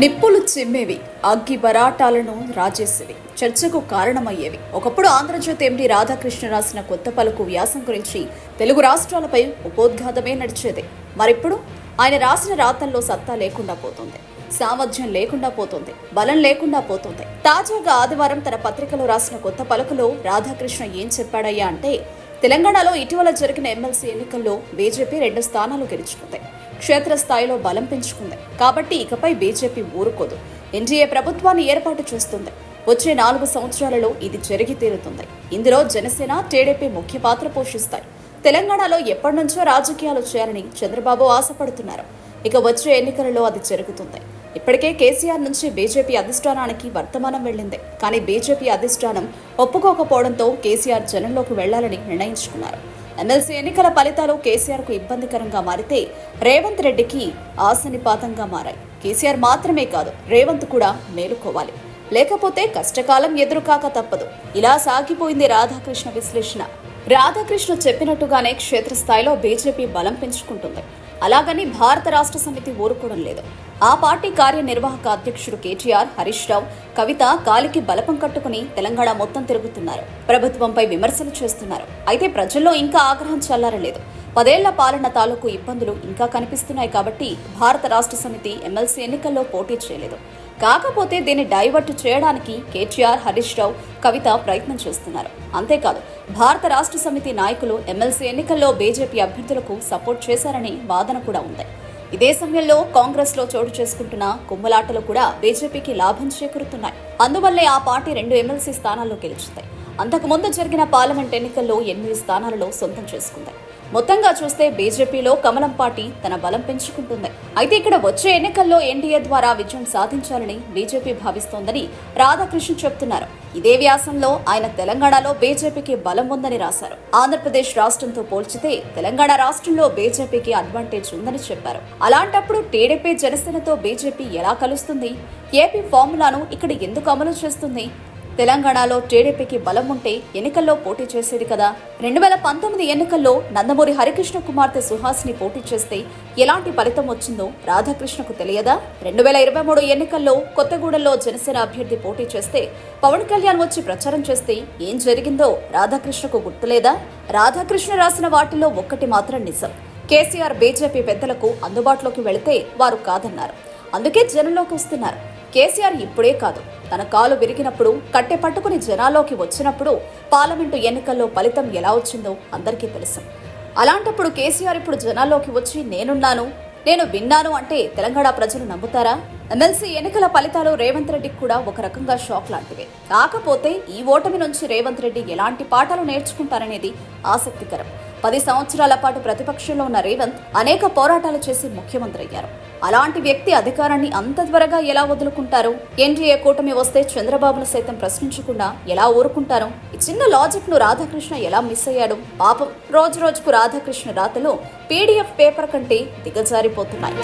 నిప్పులు చిమ్మేవి అగ్గి బరాటాలను రాజేసేవి చర్చకు కారణమయ్యేవి. ఒకప్పుడు ఆంధ్రజ్యోతి ఎండి రాధాకృష్ణ రాసిన కొత్త పలుకు వ్యాసం గురించి తెలుగు రాష్ట్రాలపై ఉపోద్ఘాతమే నడిచేది. మరిప్పుడు ఆయన రాసిన రాతల్లో సత్తా లేకుండా పోతుంది. సామర్థ్యం లేకుండా పోతుంది. బలం లేకుండా పోతుంది. తాజాగా ఆదివారం తన పత్రికలో రాసిన కొత్త పలుకులో రాధాకృష్ణ ఏం చెప్పాడయ్యా అంటే తెలంగాణలో ఇటీవల జరిగిన ఎమ్మెల్సీ ఎన్నికల్లో బీజేపీ రెండు స్థానాలు గెలుచుకుంది. క్షేత్రస్థాయిలో బలం పెంచుకుంది. కాబట్టి ఇకపై బీజేపీ ఊరుకోదు. ఎన్డీఏ ప్రభుత్వాన్ని ఏర్పాటు చేస్తుంది. వచ్చే నాలుగు సంవత్సరాలలో ఇది జరిగి తీరుతుంది. ఇందులో జనసేన టీడీపీ ముఖ్య పాత్ర పోషిస్తాయి. తెలంగాణలో ఎప్పటి నుంచో రాజకీయాలు చేయాలని చంద్రబాబు ఆశపడుతున్నారు. ఇక వచ్చే ఎన్నికలలో అది జరుగుతుంది. ఇప్పటికే కేసీఆర్ నుంచి బీజేపీ అధిష్టానానికి వర్తమానం వెళ్ళింది. కానీ బీజేపీ అధిష్టానం ఒప్పుకోకపోవడంతో కేసీఆర్ జనంలోకి వెళ్ళాలని నిర్ణయించుకున్నారు. ఎమ్మెల్సీ ఎన్నికల ఫలితాలు కేసీఆర్కు ఇబ్బందికరంగా మారితే రేవంత్ రెడ్డికి ఆశనిపాతంగా మారాయి. కేసీఆర్ మాత్రమే కాదు రేవంత్ కూడా మేలుకోవాలి. లేకపోతే కష్టకాలం ఎదురుకాక తప్పదు. ఇలా సాగిపోయింది రాధాకృష్ణ విశ్లేషణ. రాధాకృష్ణ చెప్పినట్టుగానే క్షేత్రస్థాయిలో బీజేపీ బలం పెంచుకుంటుంది. అలాగని భారత రాష్ట్ర సమితి ఊరుకోవడం లేదు. ఆ పార్టీ కార్యనిర్వాహక అధ్యక్షుడు కేటీఆర్ హరీష్ రావు కవిత కాలికి బలపం కట్టుకుని తెలంగాణ మొత్తం తిరుగుతున్నారు. ప్రభుత్వంపై విమర్శలు చేస్తున్నారు. అయితే ప్రజల్లో ఇంకా ఆగ్రహం చల్లారలేదు. పదేళ్ళ పాలన తాలూకు ఇబ్బందులు ఇంకా కనిపిస్తున్నాయి కాబట్టి భారత రాష్ట్ర సమితి ఎమ్మెల్సీ ఎన్నికల్లో పోటీ చేయలేదు. కాకపోతే దీన్ని డైవర్ట్ చేయడానికి కేటీఆర్ హరీష్ రావు కవిత ప్రయత్నం చేస్తున్నారు. అంతేకాదు భారత రాష్ట్ర సమితి నాయకులు ఎమ్మెల్సీ ఎన్నికల్లో బీజేపీ అభ్యర్థులకు సపోర్ట్ చేశారని వాదన కూడా ఉంది. ఇదే సమయంలో కాంగ్రెస్లో చోటు చేసుకుంటున్న కుమ్మలాటలు కూడా బీజేపీకి లాభం చేకూరుతున్నాయి. అందువల్లే ఆ పార్టీ రెండు ఎమ్మెల్సీ స్థానాల్లో గెలుచుతాయి అంతకుముందు జరిగిన పార్లమెంట్ ఎన్నికల్లో ఎనిమిది స్థానాలలో సొంతం చేసుకుంది. మొత్తంగా చూస్తే బీజేపీలో కమలం పార్టీ తన బలం పెంచుకుంటుంది. అయితే ఇక్కడ వచ్చే ఎన్నికల్లో ఎన్డీఏ ద్వారా విజయం సాధించాలని బీజేపీ భావిస్తోందని రాధాకృష్ణ చెప్తున్నారు. ఇదే వ్యాసంలో ఆయన తెలంగాణలో బీజేపీకి బలం ఉందని రాశారు. ఆంధ్రప్రదేశ్ రాష్ట్రంతో పోల్చితే తెలంగాణ రాష్ట్రంలో బీజేపీకి అడ్వాంటేజ్ ఉందని చెప్పారు. అలాంటప్పుడు టీడీపీ జనసేనతో బీజేపీ ఎలా కలుస్తుంది? ఏపీ ఫార్ములాను ఇక్కడ ఎందుకు అమలు చేస్తుంది? తెలంగాణలో టీడీపీకి బలం ఉంటే ఎన్నికల్లో పోటీ చేసేది కదా. రెండు వేల పంతొమ్మిది ఎన్నికల్లో నందమూరి హరికృష్ణ కుమార్తె సుహాస్ని పోటీ చేస్తే ఎలాంటి ఫలితం వచ్చిందో రాధాకృష్ణకు తెలియదా? రెండు వేల ఇరవై మూడు ఎన్నికల్లో కొత్తగూడెంలో జనసేన అభ్యర్థి పోటీ చేస్తే పవన్ కళ్యాణ్ వచ్చి ప్రచారం చేస్తే ఏం జరిగిందో రాధాకృష్ణకు గుర్తులేదా? రాధాకృష్ణ రాసిన వాటిలో ఒక్కటి మాత్రం నిజం. కేసీఆర్ బీజేపీ పెద్దలకు అందుబాటులోకి వెళితే వారు కాదన్నారు. అందుకే జనంలోకి వస్తున్నారు. కేసీఆర్ ఇప్పుడే కాదు. తన కాలు విరిగినప్పుడు కట్టె పట్టుకుని జనాల్లోకి వచ్చినప్పుడు పార్లమెంటు ఎన్నికల్లో ఫలితం ఎలా వచ్చిందో అందరికీ తెలుసు. అలాంటప్పుడు కేసీఆర్ ఇప్పుడు జనాల్లోకి వచ్చి నేనున్నాను నేను విన్నాను అంటే తెలంగాణ ప్రజలు నమ్ముతారా? ఎమ్మెల్సీ ఎన్నికల ఫలితాలు రేవంత్ రెడ్డికి కూడా ఒక రకంగా షాక్ లాంటివే. కాకపోతే ఈ ఓటమి నుంచి రేవంత్ రెడ్డి ఎలాంటి పాఠాలు నేర్చుకుంటారనేది ఆసక్తికరం. పది సంవత్సరాల పాటు ప్రతిపక్షంలో ఉన్న రేవంత్ అనేక పోరాటాలు చేసి ముఖ్యమంత్రి అయ్యారు. అలాంటి వ్యక్తి అధికారాన్ని అంత త్వరగా ఎలా వదులుకుంటారు? ఎన్డీఏ కూటమి వస్తే చంద్రబాబును సైతం ప్రశ్నించకుండా ఎలా ఊరుకుంటారు? ఈ చిన్న లాజిక్ను రాధాకృష్ణ ఎలా మిస్ అయ్యాడు? పాపం రోజు రోజుకు రాధాకృష్ణ రాతలు పీడీఎఫ్ పేపర్ కంటే దిగజారిపోతున్నాయి.